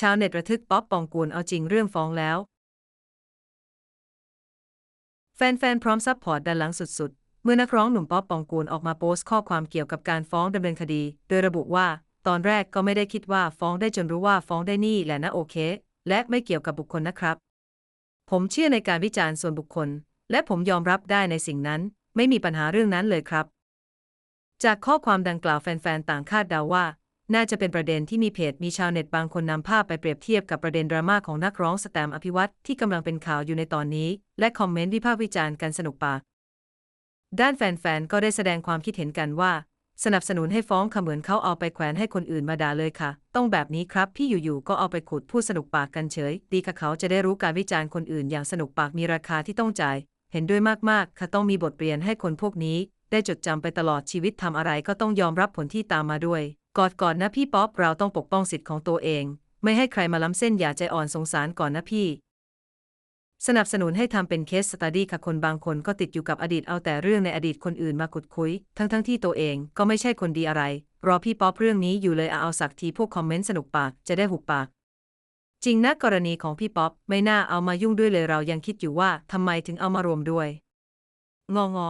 ชาวเน็ตระทึกป๊อปปองกูลเอาจริงเรื่องฟ้องแล้ว แฟนๆ พร้อมซัพพอร์ตด้านหลังสุดๆ เมื่อนักร้องหนุ่มป๊อปปองกูลออกมาโพสต์ข้อความเกี่ยวกับการฟ้องดำเนินคดี โดยระบุว่า ตอนแรกก็ไม่ได้คิดว่าฟ้องได้จนรู้ว่าฟ้องได้นี่แหละนะโอเค และไม่เกี่ยวกับบุคคลนะครับ ผมเชื่อในการวิจารณ์ส่วนบุคคล และผมยอมรับได้ในสิ่งนั้น ไม่มีปัญหาเรื่องนั้นเลยครับ จากข้อความดังกล่าวแฟนๆ ต่างคาดเดาว่า น่าจะเป็นประเด็นที่มีเพจมีชาวเน็ตบางคนนำภาพไปเปรียบเทียบกับประเด็นดราม่าของนักร้องสแตมอภิวัตที่กำลังเป็นข่าวอยู่ในตอนนี้ และคอมเมนต์วิพากษ์วิจารณ์กันสนุกปาก ด้านแฟนๆ ก็ได้แสดงความคิดเห็นกันว่า สนับสนุนให้ฟ้องค่ะเหมือนเขาเอาไปแขวนให้คนอื่นมาด่าเลยค่ะ ต้องแบบนี้ครับพี่อยู่ๆก็เอาไปขุดพูดสนุกปากกันเฉย ดีค่ะเขาจะได้รู้การวิจารณ์คนอื่นอย่างสนุกปากมีราคาที่ต้องจ่าย เห็นด้วยมากๆ ค่ะต้องมีบทเรียนให้คนพวกนี้ ได้จดจำไปตลอดชีวิตทำอะไรก็ต้องยอมรับผลที่ตามมาด้วย กอดก่อนนะพี่ป๊อปเราต้องปกป้องสิทธิ์ของตัวเอง ไม่ให้ใครมาล้ำเส้นอย่าใจอ่อนสงสารก่อนนะพี่ สนับสนุนให้ทำเป็นเคสสต u ดี้ค่ะคนบางคนก็ติดอยู่กับอดีตเอาแต่เรื่องในอดีตคนอื่นมาขุดคุย ทั้งๆทที่ตัวเองก็ไม่ใช่คนดีอะไร รอพี่ป๊อปเรื่องนี้อยู่เลยเอาเอาสักทีพวกคอมเมนต์สนุกปากจะได้หุบปากจริงนะกรณีของพี่ป๊อปไม่น่าเอามายุ่งด้วยเลยเรายังคิดอยู่ว่าทำไมถึงเอามารวมด้วย งองอ